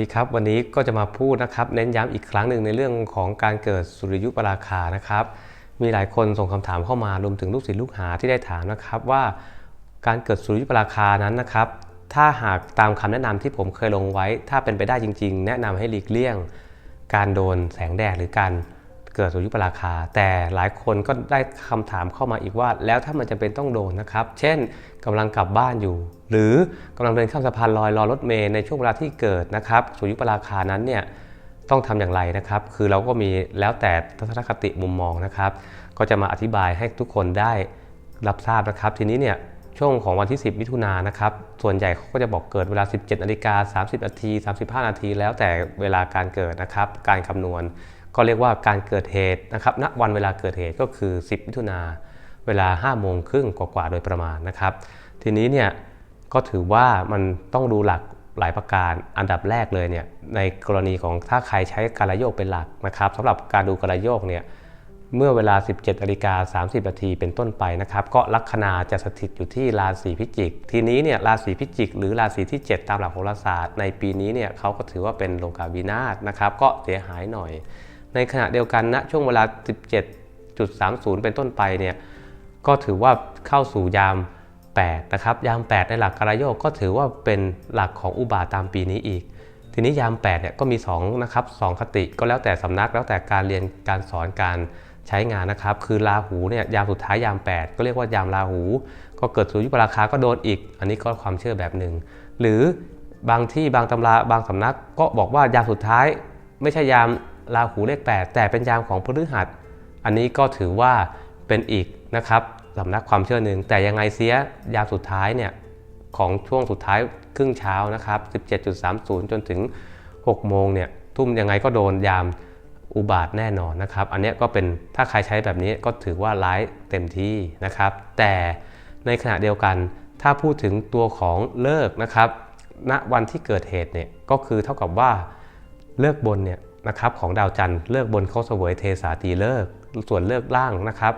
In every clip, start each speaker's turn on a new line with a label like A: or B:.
A: ดีครับ วันนี้ก็จะมาพูดนะครับ เน้นย้ำอีกครั้งหนึ่งในเรื่องของการเกิดสุริยุปราคานะครับ มีหลายคนส่งคำถามเข้ามารวมถึงลูกศิษย์ลูกหาที่ได้ถามนะครับว่า การเกิดสุริยุปราคานั้นนะครับ ถ้าหากตามคำแนะนำที่ผมเคยลงไว้ ถ้าเป็นไปได้จริง ๆ แนะนำให้หลีกเลี่ยง การโดนแสงแดดหรือการ เกิดสุริยุปราคา แต่หลายคนก็ได้คำถามเข้ามาอีกว่า แล้วถ้ามันจะเป็นต้องโดนนะครับ เช่นกำลังกลับบ้านอยู่ หรือกำลังเดินข้ามสะพานลอยรอรถเมล์ในช่วงเวลาที่เกิดนะครับสุริยุปราคานั้นเนี่ยต้องทำอย่างไรนะครับ คือเราก็มีแล้วแต่ทัศนคติมุมมองนะครับ ก็จะมาอธิบายให้ทุกคนได้รับทราบนะครับ ทีนี้เนี่ยช่วงของวันที่ 10 มิถุนายนนะครับ ส่วนใหญ่เขาก็จะบอกเกิดเวลา 17นาฬิกา30นาที35 นาที แล้วแต่เวลาการเกิดนะครับ การคำนวณ ก็เรียกว่าการเกิดเหตุนะครับณวันเวลาเกิดเหตุก็คือ 10มิถุนาเวลา5โมงครึ่งกว่าๆโดยประมาณนะครับ ทีนี้เนี่ยก็ถือว่ามันต้องดูหลักหลายประการอันดับแรกเลยเนี่ยในกรณีของถ้าใครใช้การโยกเป็นหลักนะครับสำหรับการดูการโยกเนี่ยเมื่อเวลา 17นาฬิกา30นาทีเป็นต้นไปนะครับ ก็ลัคนาจะสถิตอยู่ที่ราศีพิจิก ทีนี้เนี่ยราศีพิจิก หรือราศีที่ 7 ตามหลักโหราศาสตร์ ในปีนี้เนี่ยเขาก็ถือว่าเป็นโลกาวินาศนะครับ ก็เสียหายหน่อย ในขณะเดียวกันณนะช่วงเวลา 17.30 เป็นต้นไปเนี่ยก็ถือว่าเข้าสู่ยาม 8 นะครับ ยาม 8 ในหลักการโยกก็ถือว่าเป็นหลักของอุบาทตามปีนี้อีก ทีนี้ยาม8เนี่ยก็มี2นะครับ2คติก็แล้วแต่สำนักแล้วแต่การเรียนการสอนการใช้งานนะครับ คือราหูเนี่ยยามสุดท้ายยาม 8 ก็เรียกว่ายามราหู ก็เกิดสุริยุปราคาก็โดนอีก อันนี้ก็ความเชื่อแบบหนึ่ง หรือบางที่บางตำราบางสำนักก็บอกว่ายามสุดท้ายไม่ใช่ยาม ราหูเลข 8 แต่เป็นยามของพฤหัส อันนี้ก็ถือว่าเป็นอีกนะครับสำนักความเชื่อหนึ่งแต่ยังไงเสียยามสุดท้ายเนี่ยของช่วงสุดท้ายครึ่งเช้านะครับ 17.30 จนถึง 6 โมงเนี่ยทุ่มยังไงก็โดนยามอุบาทแน่นอนนะครับ อันนี้ก็เป็นถ้าใครใช้แบบนี้ก็ถือว่าร้ายเต็มที่นะครับ แต่ในขณะเดียวกันถ้าพูดถึงตัวของเลิกนะครับณวันที่เกิดเหตุเนี่ยก็คือเท่ากับว่าเลิกบนเนี่ย นะครับของดาวจันทร์เลิกบนเขาเสวยเทสาตีเลิก ส่วนเลิกล่างนะครับ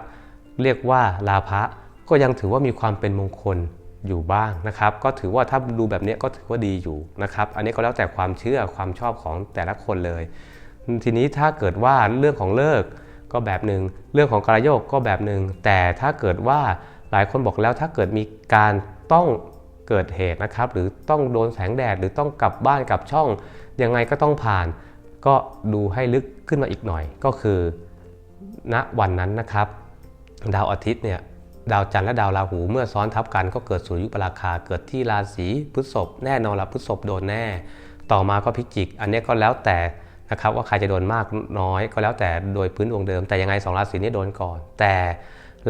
A: เรียกว่าลาภะก็ยังถือว่ามีความเป็นมงคลอยู่บ้างนะครับ ก็ถือว่าถ้าดูแบบนี้ก็ถือว่าดีอยู่นะครับ อันนี้ก็แล้วแต่ความเชื่อความชอบของแต่ละคนเลย ทีนี้ถ้าเกิดว่าเรื่องของเลิกก็แบบหนึ่งเรื่องของการโยกก็แบบหนึ่งแต่ถ้าเกิดว่าหลายคนบอกแล้วถ้าเกิดมีการต้องเกิดเหตุนะครับ หรือต้องโดนแสงแดดหรือต้องกลับบ้านกลับช่องยังไงก็ต้องผ่าน ก็ดูให้ลึกขึ้นมาอีกหน่อยก็คือ ณวันนั้นนะครับ ดาวอาทิตย์เนี่ยดาวจันทร์และดาวราหูเมื่อซ้อนทับกันก็เกิดสุริยุปราคาเกิดที่ราศีพฤษภแน่นอนละพฤษภโดนแน่ ต่อมาก็พิจิก อันนี้ก็แล้วแต่นะครับว่าใครจะโดนมากน้อยก็แล้วแต่โดยพื้นดวงเดิม แต่ยังไง2ราศีนี้โดนก่อน แต่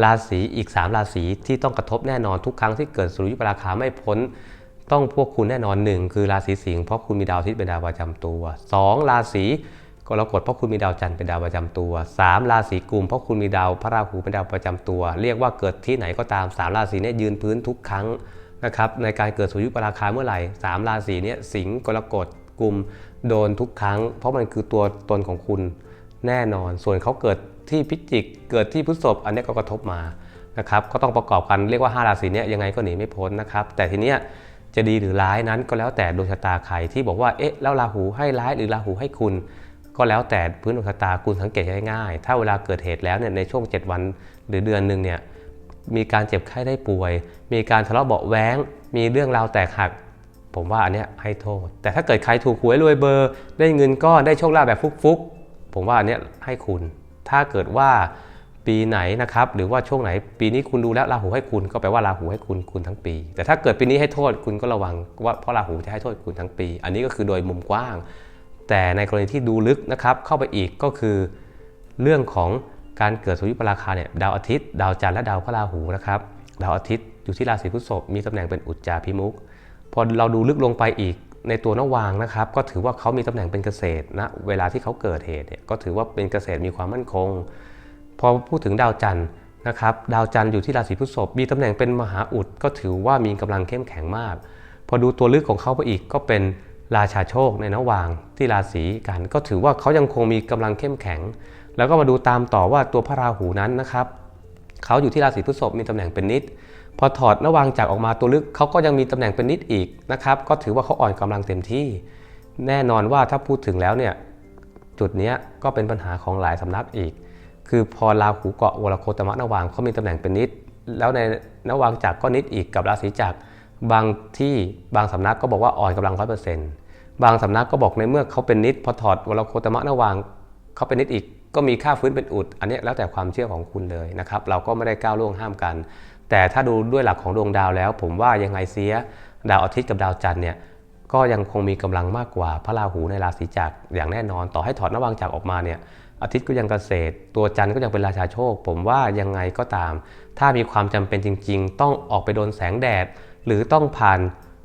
A: ราศีอีก 3 ราศีที่ต้องกระทบแน่นอนทุกครั้งที่เกิดสุริยุปราคาไม่พ้น ต้องพวกคุณแน่นอนหนึ่งคือราศีสิงห์เพราะคุณมีดาวอาทิตย์เป็นดาวประจำตัว 2 ราศีกรกฎเพราะคุณมีดาวจันทร์เป็นดาวประจำตัว 3 ราศีกุมเพราะคุณมีดาวพระราหูเป็นดาวประจำตัว เรียกว่าเกิดที่ไหนก็ตาม 3 ราศีนี้ยืนพื้นทุกครั้งนะครับในการเกิดสุริยุปราคาเมื่อไหร่ 3 ราศีนี้สิงห์กรกฎกุมโดนทุกครั้ง เพราะมันคือตัวตนของคุณแน่นอน ส่วนเขาเกิดที่พิจิกเกิดที่พฤษภอันนี้ก็กระทบมานะครับก็ต้องประกอบกันเรียกว่า 5 ราศีนี้ยังไงก็หนีไม่พ้นนะครับแต่ทีเนี้ย จะดีหรือร้ายนั้นก็แล้วแต่ดวงชะตาใครที่บอกว่าเอ๊ะแล้วราหูให้ร้ายหรือราหูให้คุณ ก็แล้วแต่พื้นดวงชะตาคุณสังเกตง่ายๆถ้าเวลาเกิดเหตุแล้วเนี่ยในช่วง 7 วันหรือเดือนหนึ่งเนี่ยมีการเจ็บไข้ได้ป่วย มีการทะเลาะเบาะแว้ง มีเรื่องราวแตกหัก ผมว่าอันเนี้ยให้โทษ แต่ถ้าเกิดใครถูกหวยรวยเบอร์ ได้เงินก้อนได้โชคลาภแบบฟุกๆผมว่าอันเนี้ยให้คุณ ถ้าเกิดว่า ปีไหนนะครับหรือว่าช่วงไหนปีนี้คุณดูแล้วราหูให้คุณก็แปลว่าราหูให้คุณคุณทั้งปี แต่ถ้าเกิดปีนี้ให้โทษคุณก็ระวังว่าเพราะราหูจะให้โทษคุณทั้งปี อันนี้ก็คือโดยมุมกว้าง แต่ในกรณีที่ดูลึกนะครับเข้าไปอีกก็คือ เรื่องของการเกิดสุริยุปราคาเนี่ยดาวอาทิตย์ ดาวจันทร์และดาวพระราหูนะครับดาวอาทิตย์อยู่ที่ราศีพฤษภมีตำแหน่งเป็นอุจจาพิมุกพอเราดูลึกลงไปอีกในตัวนวางนะครับ ก็ถือว่าเขามีตำแหน่งเป็นเกษตรนะเวลาที่เขาเกิดเหตุเนี่ยก็ถือว่าเป็นเกษตรมีความมั่นคง พอพูดถึงดาวจันทร์นะครับดาวจันทร์อยู่ที่ราศีพฤษภมีตำแหน่งเป็นมหาอุดก็ถือว่ามีกำลังเข้มแข็งมาก พอดูตัวลึกของเขาไปอีกก็เป็นราชาโชคในนวางที่ราศีกัน ก็ถือว่าเขายังคงมีกำลังเข้มแข็ง แล้วก็มาดูตามต่อว่าตัวพระราหูนั้นนะครับเขาอยู่ที่ราศีพฤษภมีตำแหน่งเป็นนิด พอถอดนวางจากออกมาตัวลึกเขาก็ยังมีตำแหน่งเป็นนิดอีกนะครับก็ถือว่าเขาอ่อนกำลังเต็มที่ แน่นอนว่าถ้าพูดถึงแล้วเนี่ยจุดนี้ก็เป็นปัญหาของหลายสำนักอีก คือพอราหูเกาะวรโคตมะนวางเขามีตำแหน่งเป็นนิด แล้วในนวางจักก็นิดอีกกับราศีจักรบางที่บางสำนักก็บอกว่าอ่อนกำลังร้อยเปอร์เซ็นต์บางสำนักก็บอกในเมื่อเขาเป็นนิดพอถอดวรโคตมะนวางเขาเป็นนิดอีก ก็มีค่าฟื้นเป็นอุด อันนี้แล้วแต่ความเชื่อของคุณเลยนะครับ เราก็ไม่ได้ก้าวล่วงห้ามกัน แต่ถ้าดูด้วยหลักของดวงดาวแล้ว ผมว่ายังไงเสียดาวอาทิตย์กับดาวจันทร์เนี่ยก็ยังคงมีกำลังมากกว่าพระราหูในราศีจักรอย่างแน่นอน ต่อให้ถอดนวางจักรออกมาเนี่ย อาทิตย์ก็ยังเกษตร ตัวจันทร์ก็ยังเป็นราชาโชค ผมว่ายังไงก็ตาม ถ้ามีความจำเป็นจริง ๆ ต้องออกไปโดนแสงแดด หรือต้องผ่าน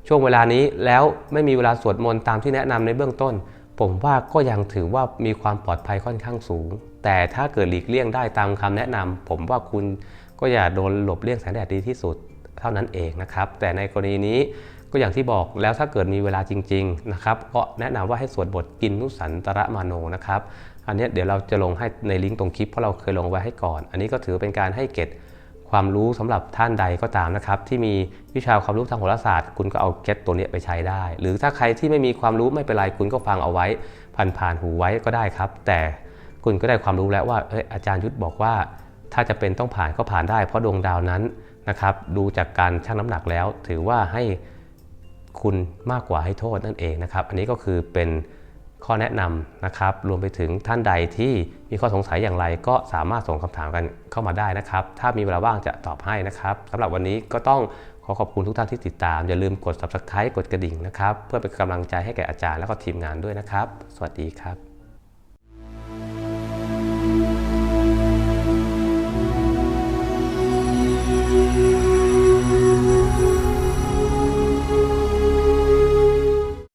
A: ช่วงเวลานี้แล้วไม่มีเวลาสวดมนต์ตามที่แนะนำในเบื้องต้น ผมว่าก็ยังถือว่ามีความปลอดภัยค่อนข้างสูง แต่ถ้าเกิดหลีกเลี่ยงได้ตามคำแนะนำผมว่าคุณก็อย่าโดนหลบเลี่ยงแสงแดดดีที่สุดเท่านั้นเองนะครับ แต่ในกรณีนี้ก็อย่างที่บอกแล้วถ้าเกิดมีเวลาจริง ๆ นะครับ ก็แนะนำว่าให้สวดบทกินนุสันตระมาโนนะครับ อันนี้เดี๋ยวเราจะลงให้ในลิงก์ตรงคลิปเพราะเราเคยลงไว้ให้ก่อน อันนี้ก็ถือเป็นการให้เก็ตความรู้สำหรับท่านใดก็ตามนะครับ ที่มีวิชาความรู้ทางโหราศาสตร์ คุณก็เอาเก็ตตัวนี้ไปใช้ได้ หรือถ้าใครที่ไม่มีความรู้ไม่เป็นไรคุณก็ฟังเอาไว้ ผ่านผ่านๆหูไว้ก็ได้ครับ แต่คุณก็ได้ความรู้แล้วว่าเอออาจารย์ยุทธบอกว่า ถ้าจะเป็นต้องผ่านก็ผ่านได้เพราะดวงดาวนั้นนะครับ ดูจากการชั่งน้ำหนักแล้ว ถือว่าให้คุณมากกว่าให้โทษนั่นเองนะครับ อันนี้ก็คือเป็น ข้อแนะนำนะครับ รวมไปถึงท่านใดที่มีข้อสงสัยอย่างไร ก็สามารถส่งคำถามกันเข้ามาได้นะครับ ถ้ามีเวลาว่างจะตอบให้นะครับสำหรับวันนี้ก็ต้องขอขอบคุณทุกท่านที่ติดตาม อย่าลืมกด subscribe กดกระดิ่งนะครับ เพื่อเป็นกำลังใจให้แก่อาจารย์และก็ทีมงานด้วยนะครับ สวัสดีครับ